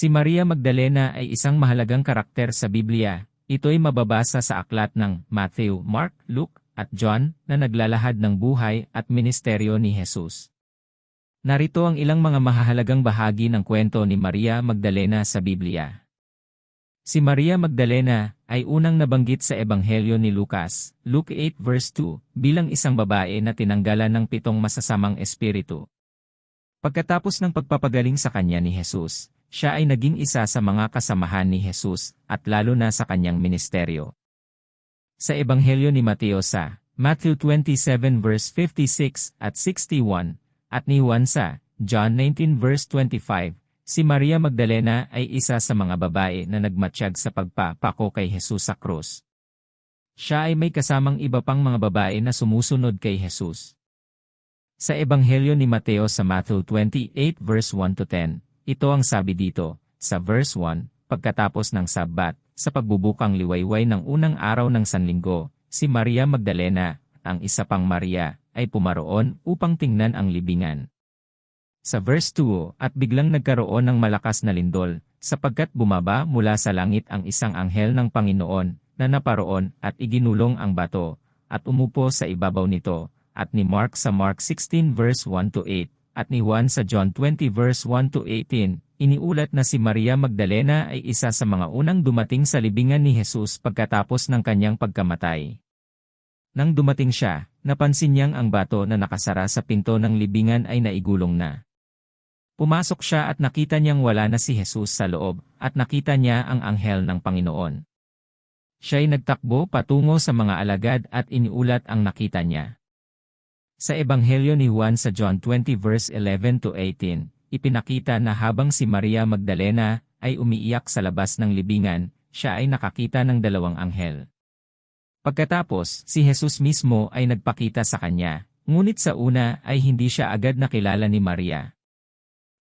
Si Maria Magdalena ay isang mahalagang karakter sa Biblia. Ito'y mababasa sa aklat ng Matthew, Mark, Luke, at John na naglalahad ng buhay at ministeryo ni Jesus. Narito ang ilang mga mahahalagang bahagi ng kwento ni Maria Magdalena sa Biblia. Si Maria Magdalena ay unang nabanggit sa Ebanghelyo ni Lucas, Luke 8 verse 2, bilang isang babae na tinanggalan ng pitong masasamang espiritu. Pagkatapos ng pagpapagaling sa kanya ni Jesus, siya ay naging isa sa mga kasamahan ni Jesus at lalo na sa kanyang ministeryo. Sa Ebanghelyo ni Mateo sa Matthew 27 verse 56 at 61 at ni Juan sa John 19 verse 25, Si Maria Magdalena ay isa sa mga babae na nagmatsyag sa pagpapako kay Jesus sa krus. Siya ay may kasamang iba pang mga babae na sumusunod kay Jesus. Sa Ebanghelyo ni Mateo sa Matthew 28 verse 1 to 10, ito ang sabi dito, sa verse 1, pagkatapos ng Sabat, sa pagbubukang liwayway ng unang araw ng Sanlinggo, si Maria Magdalena, ang isa pang Maria, ay pumaroon upang tingnan ang libingan. Sa verse 2, at biglang nagkaroon ng malakas na lindol, sapagkat bumaba mula sa langit ang isang anghel ng Panginoon, na naparoon at iginulong ang bato, at umupo sa ibabaw nito, at ni Mark sa Mark 16 verse 1 to 8, at ni Juan sa John 20 verse 1 to 18, iniulat na si Maria Magdalena ay isa sa mga unang dumating sa libingan ni Jesus pagkatapos ng kanyang pagkamatay. Nang dumating siya, napansin niyang ang bato na nakasara sa pinto ng libingan ay naigulong na. Pumasok siya at nakita niyang wala na si Jesus sa loob, at nakita niya ang anghel ng Panginoon. Siya'y nagtakbo patungo sa mga alagad at iniulat ang nakita niya. Sa Ebanghelyo ni Juan sa John 20 verse 11 to 18, ipinakita na habang si Maria Magdalena ay umiiyak sa labas ng libingan, siya ay nakakita ng dalawang anghel. Pagkatapos, si Jesus mismo ay nagpakita sa kanya, ngunit sa una ay hindi siya agad nakilala ni Maria.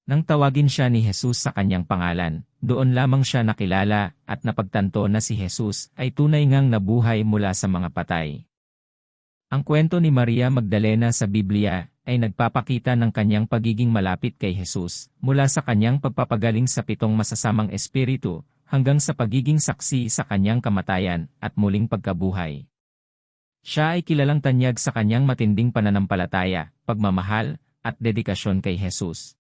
Nang tawagin siya ni Jesus sa kanyang pangalan, doon lamang siya nakilala at napagtanto na si Jesus ay tunay ngang nabuhay mula sa mga patay. Ang kwento ni Maria Magdalena sa Biblia ay nagpapakita ng kanyang pagiging malapit kay Jesus mula sa kanyang pagpapagaling sa pitong masasamang espiritu hanggang sa pagiging saksi sa kanyang kamatayan at muling pagkabuhay. Siya ay kilalang tanyag sa kanyang matinding pananampalataya, pagmamahal, at dedikasyon kay Jesus.